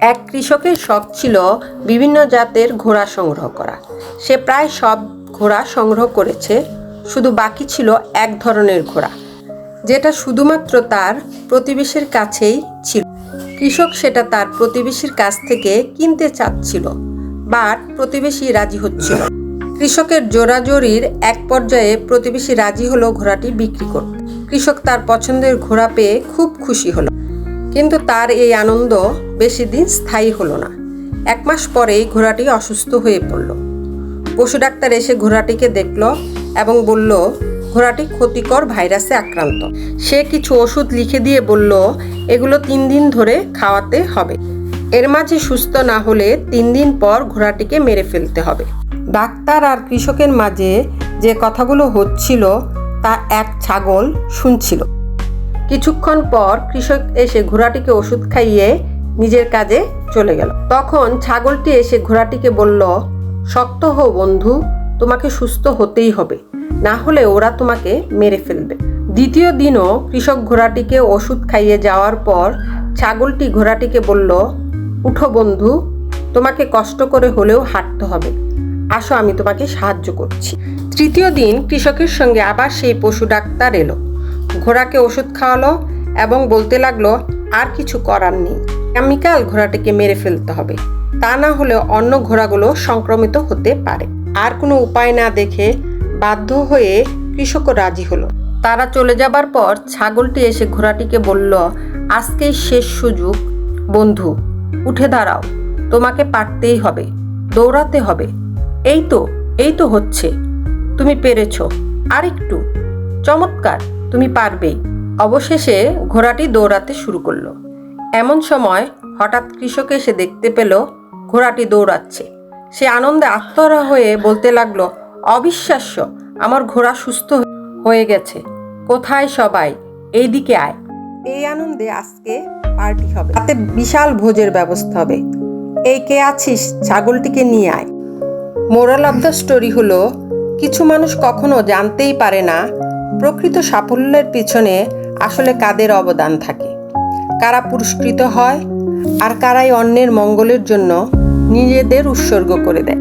এক কৃষকের শখ ছিল বিভিন্ন জাতের ঘোড়া সংগ্রহ করা। সে প্রায় সব ঘোড়া সংগ্রহ করেছে, শুধু বাকি ছিল এক ধরনের ঘোড়া, যেটা শুধুমাত্র তার প্রতিবেশীর কাছেই ছিল। কৃষক সেটা তার প্রতিবেশীর কাছ থেকে কিনতে চাচ্ছিল বাট প্রতিবেশী রাজি হচ্ছিল। কৃষকের জোরাজোরির এক পর্যায়ে প্রতিবেশী রাজি হলো ঘোড়াটি বিক্রি করতে। কৃষক তার পছন্দের ঘোড়া পেয়ে খুব খুশি হলো। কিন্তু তার এই আনন্দ বেশি দিন স্থায়ী হলো না। এক মাস পরেই ঘোড়াটি অসুস্থ হয়ে পড়ল। পশু ডাক্তার এসে ঘোড়াটিকে দেখল এবং বলল, ঘোড়াটি ক্ষতিকর ভাইরাসে আক্রান্ত। সে কিছু ওষুধ লিখে দিয়ে বলল, এগুলো তিন দিন ধরে খাওয়াতে হবে। এর মাঝে সুস্থ না হলে তিন দিন পর ঘোড়াটিকে মেরে ফেলতে হবে। ডাক্তার আর কৃষকের মাঝে যে কথাগুলো হচ্ছিল তা এক ছাগল শুনছিল। কিছুক্ষণ পর কৃষক এসে ঘোড়াটিকে ওষুধ খাইয়ে নিজের কাজে চলে গেল। তখন ছাগলটি এসে ঘোড়াটিকে বলল, শক্ত হো বন্ধু, তোমাকে সুস্থ হতেই হবে। না হলে ওরা তোমাকে মেরে ফেলবে। দ্বিতীয় দিনও কৃষক ঘোড়াটিকে ওষুধ খাইয়ে যাওয়ার পর ছাগলটি ঘোড়াটিকে বলল, উঠো বন্ধু, তোমাকে কষ্ট করে হলেও হাঁটতে হবে। আসো, আমি তোমাকে সাহায্য করছি। তৃতীয় দিন কৃষকের সঙ্গে আবার সেই পশু ডাক্তার এলো। ঘোড়াকে ওষুধ খাওয়ালো এবং বলতে লাগল, আর কিছু করার নেই। কেমিক্যাল ঘোড়াটিকে মেরে ফেলতে হবে। তা না হলে অন্য ঘোড়াগুলো সংক্রমিত হতে পারে। আর কোনো উপায় না দেখে বাধ্য হয়ে কৃষকও রাজি হলো। তারা চলে যাবার পর ছাগলটি এসে ঘোড়াটিকে বলল, আজকেই শেষ সুযোগ। বন্ধু, উঠে দাঁড়াও। তোমাকে পারতেই হবে। দৌড়াতে হবে। এই তো এই তো হচ্ছে। তুমি পেরেছ। আর একটু চমৎকার। তুমি পারবেই অবশেষে ঘোড়াটি দৌড়াতে শুরু করল। এমন সময় হঠাৎ কৃষক এসে দেখতে পেল ঘোড়াটি দৌড়াচ্ছে। সে আনন্দে আত্মহারা হয়ে বলতে লাগল, অবিশ্বাস্য, আমার ঘোড়া সুস্থ হয়ে গেছে। কোথায় সবাই? এইদিকে আয়। এই আনন্দে আজকে পার্টি হবে। তাতে বিশাল ভোজের ব্যবস্থা হবে। এই কে আছিস? ছাগলটিকে নিয়ে আয়। মোরাল অফ দ্য স্টোরি হলো, কিছু মানুষ কখনো জানতেই পারে না প্রকৃত সাফল্যের পিছনে আসলে কাদের অবদান থাকে? কারা পুরস্কৃত হয় আর কারাই অন্যের মঙ্গলের জন্য নিজেদের উৎসর্গ করে দেয়?